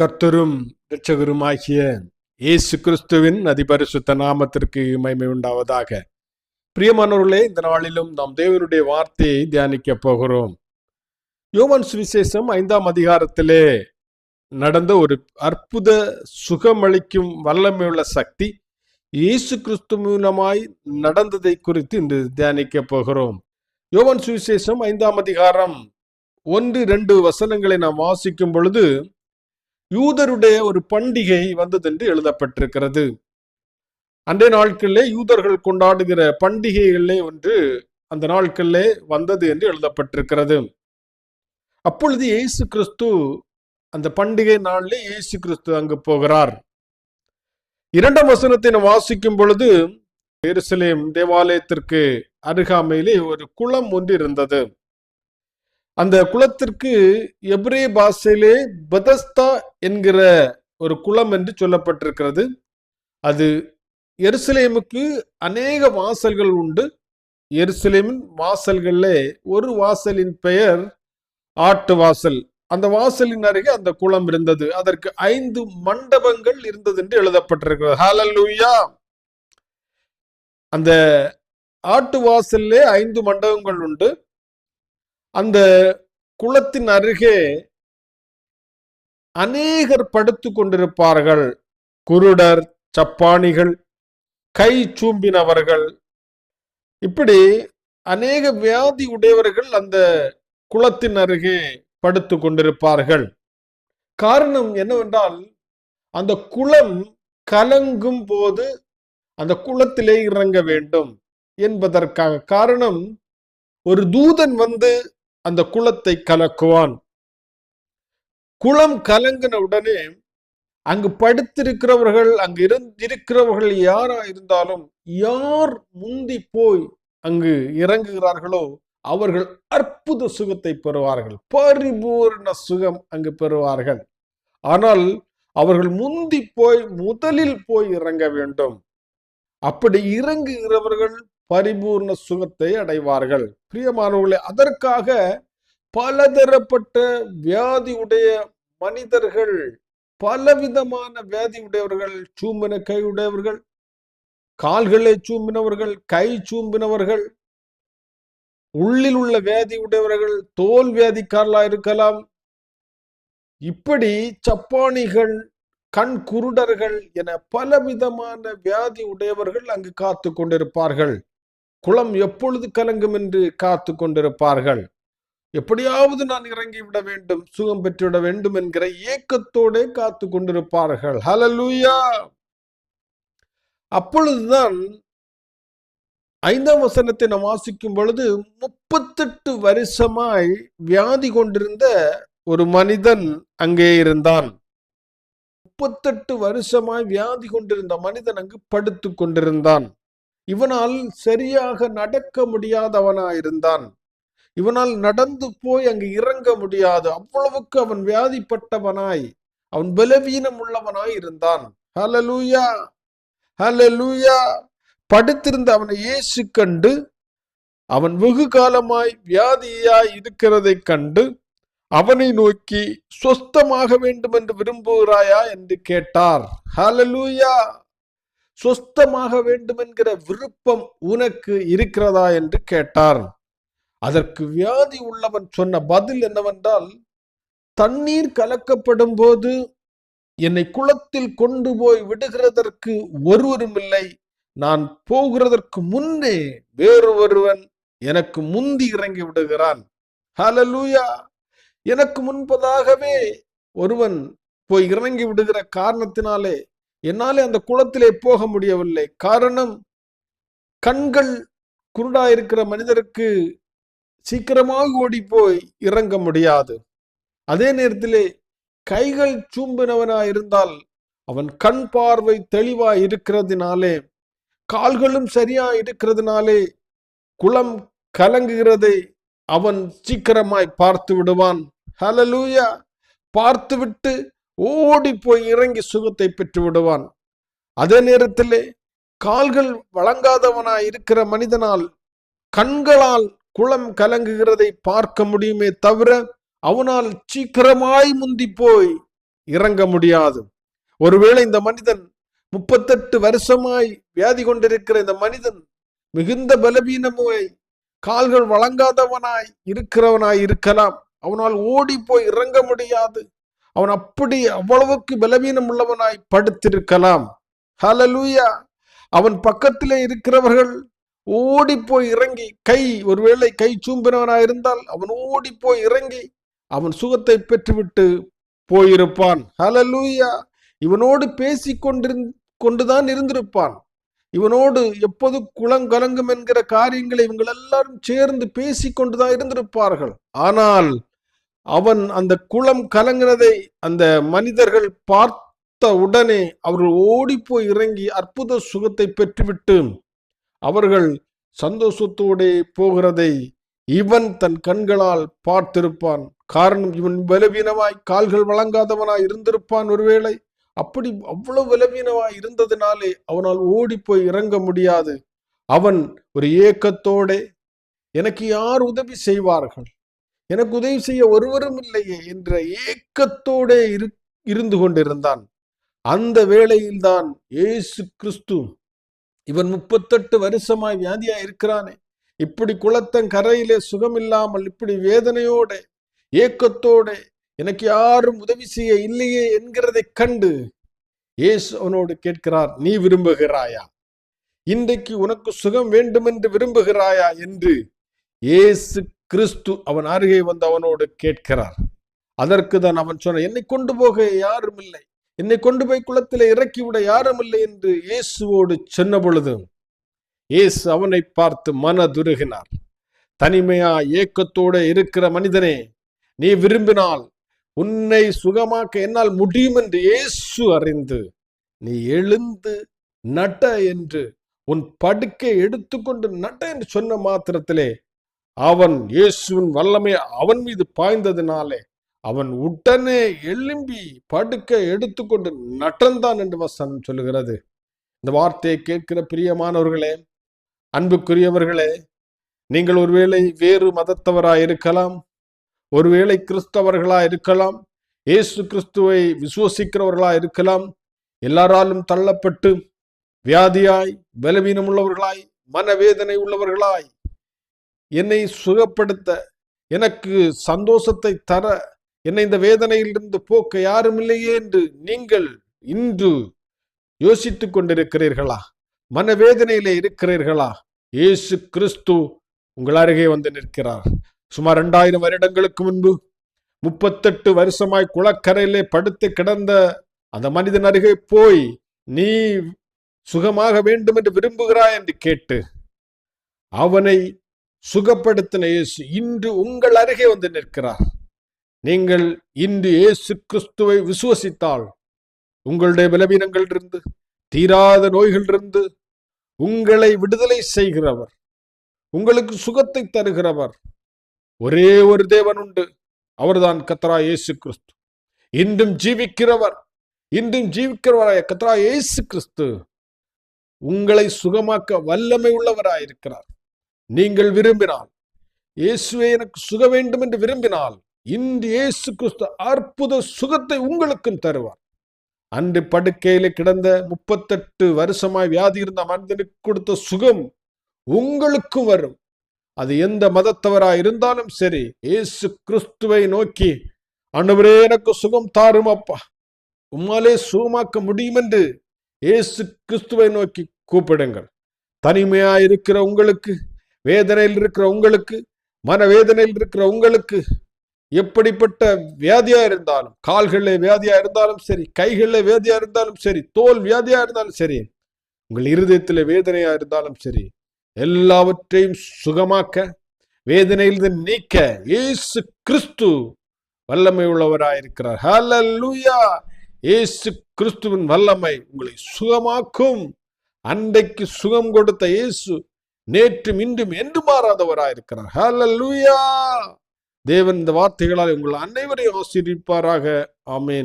கர்த்தரும் ரட்சகருமாகிய இயேசு கிறிஸ்துவின் அதிபரிசுத்த நாமத்திற்கு மகிமை உண்டாவதாக. பிரியமானவர்களே இந்த நாளிலும் நாம் தேவனுடைய வார்த்தையை தியானிக்க போகிறோம். யோவான் சுவிசேஷம் ஐந்தாம் அதிகாரத்திலே நடந்த ஒரு அற்புத சுகமளிக்கும் வல்லமையுள்ள சக்தி இயேசு கிறிஸ்து மூலமாய் நடந்ததை குறித்து இன்று தியானிக்க போகிறோம். யோவான் சுவிசேஷம் ஐந்தாம் அதிகாரம் ஒன்று ரெண்டு வசனங்களை நாம் வாசிக்கும் பொழுது யூதருடைய ஒரு பண்டிகை வந்தது என்று எழுதப்பட்டிருக்கிறது. அன்றைய நாட்களிலே யூதர்கள் கொண்டாடுகிற பண்டிகைகளிலே ஒன்று அந்த நாட்களிலே வந்தது என்று எழுதப்பட்டிருக்கிறது. அப்பொழுது இயேசு கிறிஸ்து அந்த பண்டிகை நாளிலே இயேசு கிறிஸ்து அங்கு போகிறார். இரண்டாம் வசனத்தை நாம் வாசிக்கும் பொழுது எருசலேம் தேவாலயத்திற்கு அருகாமையிலே ஒரு குளம் ஒன்று இருந்தது. அந்த குளத்திற்கு எப்ரே பாஷையிலே பதஸ்தா என்கிற ஒரு குளம் என்று சொல்லப்பட்டிருக்கிறது. அது எருசலேமுக்கு அநேக வாசல்கள் உண்டு. எருசலேமின் வாசல்களில் ஒரு வாசலின் பெயர் ஆட்டு வாசல். அந்த வாசலின் அருகே அந்த குளம் இருந்தது. அதற்கு ஐந்து மண்டபங்கள் இருந்தது என்று எழுதப்பட்டிருக்கிறது. ஹாலல்லூயா அந்த ஆட்டு வாசல்லே ஐந்து மண்டபங்கள் உண்டு. அந்த குளத்தின் அருகே அநேகர் படுத்து கொண்டிருப்பார்கள். குருடர் சப்பானிகள் கை சூம்பினவர்கள். இப்படி அநேக வியாதி உடையவர்கள் அந்த குளத்தின் அருகே படுத்து கொண்டிருப்பார்கள். காரணம் என்னவென்றால் அந்த குளம் கலங்கும் போது அந்த குளத்திலே இறங்க வேண்டும் என்பதற்காக. காரணம் ஒரு தூதன் வந்து அந்த குளத்தை கலக்குவான். குளம் கலங்கின உடனே அங்கு படுத்திருக்கிறவர்கள் அங்கு இருந்திருக்கிறவர்கள் யாரா இருந்தாலும் யார் முந்தி போய் அங்கு இறங்குகிறார்களோ அவர்கள் அற்புத சுகத்தை பெறுவார்கள். பரிபூர்ண சுகம் அங்கு பெறுவார்கள். ஆனால் அவர்கள் முந்தி போய் முதலில் போய் இறங்க வேண்டும். அப்படி இறங்குகிறவர்கள் பரிபூர்ண சுகத்தை அடைவார்கள். பிரியமானவர்களே அதற்காக பலதரப்பட்ட வியாதி உடைய மனிதர்கள் பலவிதமான வியாதி உடையவர்கள் சூம்பின கை உடையவர்கள் கால்களை சூம்பினவர்கள் கை சூம்பினவர்கள் உள்ளில் உள்ள வியாதி உடையவர்கள் தோல் வியாதிக்காரலா இருக்கலாம். இப்படி சப்பானிகள் கண் குருடர்கள் என பலவிதமான வியாதி உடையவர்கள் அங்கு காத்து கொண்டிருப்பார்கள். குளம் எப்பொழுது கலங்கும் என்று காத்து கொண்டிருப்பார்கள்? எப்படியாவது நான் இறங்கி விட வேண்டும் சுகம் பெற்றுவிட வேண்டும் என்கிற ஏக்கத்தோட காத்து கொண்டிருப்பார்கள். ஹலலூயா அப்பொழுதுதான் ஐந்தாம் வசனத்தை நாம் வாசிக்கும் பொழுது முப்பத்தெட்டு வருஷமாய் வியாதி கொண்டிருந்த ஒரு மனிதன் அங்கே இருந்தான். முப்பத்தெட்டு வருஷமாய் வியாதி கொண்டிருந்த மனிதன் அங்கு படுத்து கொண்டிருந்தான். இவனால் சரியாக நடக்க முடியாதவனாயிருந்தான். இவனால் நடந்து போய் அங்கு இறங்க முடியாது. அவ்வளவுக்கு அவன் வியாதிப்பட்டவனாய். அவன் பலவீனம் உள்ளவனாய் இருந்தான் ஹலலூயா ஹலலூயா படுத்திருந்த அவனை இயேசு கண்டு அவன் வெகு காலமாய் வியாதியாய் இருக்கிறதை கண்டு அவனை நோக்கி சொஸ்தமாக வேண்டும் என்று விரும்புகிறாயா? என்று கேட்டார். ஹலலூயா சொஸ்தமாக வேண்டும் என்கிற விருப்பம் உனக்கு இருக்கிறதா என்று கேட்டார். அதற்கு வியாதி உள்ளவன் சொன்ன பதில் என்னவென்றால் தண்ணீர் கலக்கப்படும் போது என்னை குளத்தில் கொண்டு போய் விடுகிறதற்கு ஒருவரும் இல்லை நான் போகிறதற்கு முன்னே வேறு ஒருவன் எனக்கு முந்தி இறங்கி விடுகிறான். ஹலலூயா எனக்கு முன்பதாகவே ஒருவன் போய் இறங்கி விடுகிற காரணத்தினாலே என்னாலே அந்த குளத்திலே போக முடியவில்லை. காரணம் கண்கள் குருடா இருக்கிற மனிதருக்கு சீக்கிரமாக ஓடி போய் இறங்க முடியாது. அதே நேரத்திலே கைகள் சூம்பினவனா இருந்தால் அவன் கண் பார்வை தெளிவா இருக்கிறதுனாலே கால்களும் சரியா இருக்கிறதுனாலே குளம் கலங்குகிறதை அவன் சீக்கிரமாய் பார்த்து விடுவான். ஹலலூயா பார்த்துவிட்டு ஓடி போய் இறங்கி சுகத்தை பெற்று விடுவான் அதே நேரத்திலே கால்கள் வழங்காதவனாய் இருக்கிற மனிதனால் கண்களால் குளம் கலங்குகிறதை பார்க்க முடியுமே தவிர அவனால் சீக்கிரமாய் முந்தி போய் இறங்க முடியாது. ஒருவேளை இந்த மனிதன் முப்பத்தெட்டு வருஷமாய் வியாதி கொண்டிருக்கிற இந்த மனிதன் மிகுந்த பலவீனமாய் கால்கள் வழங்காதவனாய் இருக்கிறவனாய் இருக்கலாம். அவனால் ஓடி போய் இறங்க முடியாது. அவன் அப்படி அவ்வளவுக்கு பலவீனம் உள்ளவனாய் படுத்திருக்கலாம். ஹலலூயா அவன் பக்கத்திலே இருக்கிறவர்கள் ஓடி போய் இறங்கி கை ஒருவேளை கை சூம்பினவனாயிருந்தால் அவன் ஓடி போய் இறங்கி அவன் சுகத்தை பெற்றுவிட்டு போயிருப்பான். ஹலலூயா இவனோடு பேசி கொண்டிருந் கொண்டுதான் இருந்திருப்பான். இவனோடு எப்போது குளங்கலங்கும் என்கிற காரியங்களை இவங்கள் எல்லாரும் சேர்ந்து பேசிக் கொண்டுதான் இருந்திருப்பார்கள். ஆனால் அவன் அந்த குளம் கலங்கினதை அந்த மனிதர்கள் பார்த்த உடனே அவர்கள் ஓடிப்போய் இறங்கி அற்புத சுகத்தை பெற்றுவிட்டு அவர்கள் சந்தோஷத்தோடே போகிறதை இவன் தன் கண்களால் பார்த்திருப்பான். காரணம் இவன் பலவீனமாய் கால்கள் வழங்காதவனாய் இருந்திருப்பான் ஒருவேளை. அப்படி அவ்வளவு பலவீனமாய் இருந்ததினாலே அவனால் ஓடி போய் இறங்க முடியாது. அவன் ஒரு ஏக்கத்தோடே எனக்கு யார் உதவி செய்வார்கள்? எனக்கு உதவி செய்ய ஒருவரும் இல்லையே என்ற ஏக்கத்தோடே இரு இருந்து கொண்டிருந்தான். அந்த வேளையில்தான் ஏசு கிறிஸ்து இவன் முப்பத்தெட்டு வருஷமாய் வியாதியா இருக்கிறானே. இப்படி குளத்தன் கரையிலே சுகமில்லாமல் இப்படி வேதனையோட ஏக்கத்தோட எனக்கு யாரும் உதவி செய்ய இல்லையே என்கிறதைக் கண்டு ஏசு அவனோடு கேட்கிறார் நீ விரும்புகிறாயா? இன்றைக்கு உனக்கு சுகம் வேண்டும் என்று விரும்புகிறாயா? என்று ஏசு கிறிஸ்து அவன் அருகே வந்து அவனோடு கேட்கிறார். அதற்கு தான் அவன் சொன்ன என்னை கொண்டு போக யாரும் இல்லை. என்னை கொண்டு போய் குளத்தில் இறக்கிவிட யாரும் இல்லை என்று இயேசுவோடு சொன்ன பொழுது இயேசு அவனை பார்த்து மனதுருகினார். தனிமையா ஏக்கத்தோட இருக்கிற மனிதனே நீ விரும்பினால் உன்னை சுகமாக்க என்னால் முடியும் என்று இயேசு அறிந்து நீ எழுந்து நட்ட என்று உன் படுக்கை எடுத்துக்கொண்டு நட்ட என்று சொன்ன மாத்திரத்திலே அவன் இயேசுவின் வல்லமை அவன் மீது பாய்ந்ததினாலே அவன் உடனே எழும்பி படுக்க எடுத்துக்கொண்டு நட்டந்தான் என்று வசனம் சொல்லுகிறது. இந்த வார்த்தையை கேட்கிற பிரியமானவர்களே அன்புக்குரியவர்களே நீங்கள் ஒருவேளை வேறு மதத்தவராய் இருக்கலாம் ஒருவேளை கிறிஸ்தவர்களா இருக்கலாம் இயேசு கிறிஸ்துவை விசுவசிக்கிறவர்களா இருக்கலாம் எல்லாராலும் தள்ளப்பட்டு வியாதியாய் பலவீனம் உள்ளவர்களாய் மனவேதனை உள்ளவர்களாய் என்னை சுகப்படுத்த எனக்கு சந்தோஷத்தை தர என்னை இந்த வேதனையிலிருந்து போக்க யாரும் இல்லையே என்று நீங்கள் இன்று யோசித்துக் கொண்டிருக்கிறீர்களா? மனவேதனையிலே இருக்கிறீர்களா? இயேசு கிறிஸ்து உங்கள் அருகே வந்து நிற்கிறார். சுமார் இரண்டாயிரம் வருடங்களுக்கு முன்பு முப்பத்தெட்டு வருஷமாய் குளக்கரையிலே படுத்து கிடந்த அந்த மனிதன் அருகே போய் நீ சுகமாக வேண்டும் என்று விரும்புகிறாய்? என்று கேட்டு அவனை சுகப்படுத்தின இயேசு இன்று உங்கள் அருகே வந்து நிற்கிறார். நீங்கள் இன்று இயேசு கிறிஸ்துவை விசுவசித்தால் உங்களுடைய பலவீனங்களிலிருந்து தீராத நோய்களிலிருந்து உங்களை விடுதலை செய்கிறவர். உங்களுக்கு சுகத்தை தருகிறவர். ஒரே ஒரு தேவன் உண்டு. அவர்தான் கத்ரா இயேசு கிறிஸ்து. இன்றும் ஜீவிக்கிறவர். இன்றும் ஜீவிக்கிறவராய கத்ரா இயேசு கிறிஸ்து உங்களை சுகமாக்க வல்லமை உள்ளவராயிருக்கிறார். நீங்கள் விரும்பினால். இயேசுவே எனக்கு சுக வேண்டும் என்று விரும்பினால் இன்று இயேசு கிறிஸ்து அற்புத சுகத்தை உங்களுக்கும் தருவார். அன்று படுக்கையில கிடந்த முப்பத்தெட்டு வருஷமாய் வியாதி இருந்த மனிதனுக்கு கொடுத்த சுகம் உங்களுக்கும் வரும். அது எந்த மதத்தவராய் இருந்தாலும் சரி இயேசு கிறிஸ்துவை நோக்கி ஆண்டவரே எனக்கு சுகம் தாரும் அப்பா. உம்மாலே சுகமாக்க முடியும் என்று இயேசு கிறிஸ்துவை நோக்கி கூப்பிடுங்கள். தனிமையா இருக்கிற உங்களுக்கு வேதனையில் இருக்கிற உங்களுக்கு மனவேதனையில் இருக்கிற உங்களுக்கு எப்படிப்பட்ட வியாதியா இருந்தாலும் கால்களில் வியாதியா இருந்தாலும் சரி கைகளில் வியாதியா இருந்தாலும் சரி தோல் வியாதியா இருந்தாலும் சரி உங்கள் இருதயத்தில் வேதனையா இருந்தாலும் சரி எல்லாவற்றையும் சுகமாக்க வேதனையிலிருந்து நீக்க இயேசு கிறிஸ்து வல்லமை உள்ளவராயிருக்கிறார் ஹalleluya! இயேசு கிறிஸ்துவின் வல்லமை உங்களை சுகமாக்கும். அன்றைக்கு சுகம் கொடுத்த இயேசு நேற்றும் இன்றும் என்று மாறாதவராயிருக்கிறார் ஹalleluya தேவன் இந்த வார்த்தைகளால் உங்கள் அனைவரையும் ஆசீர்விப்பாராக. ஆமேன்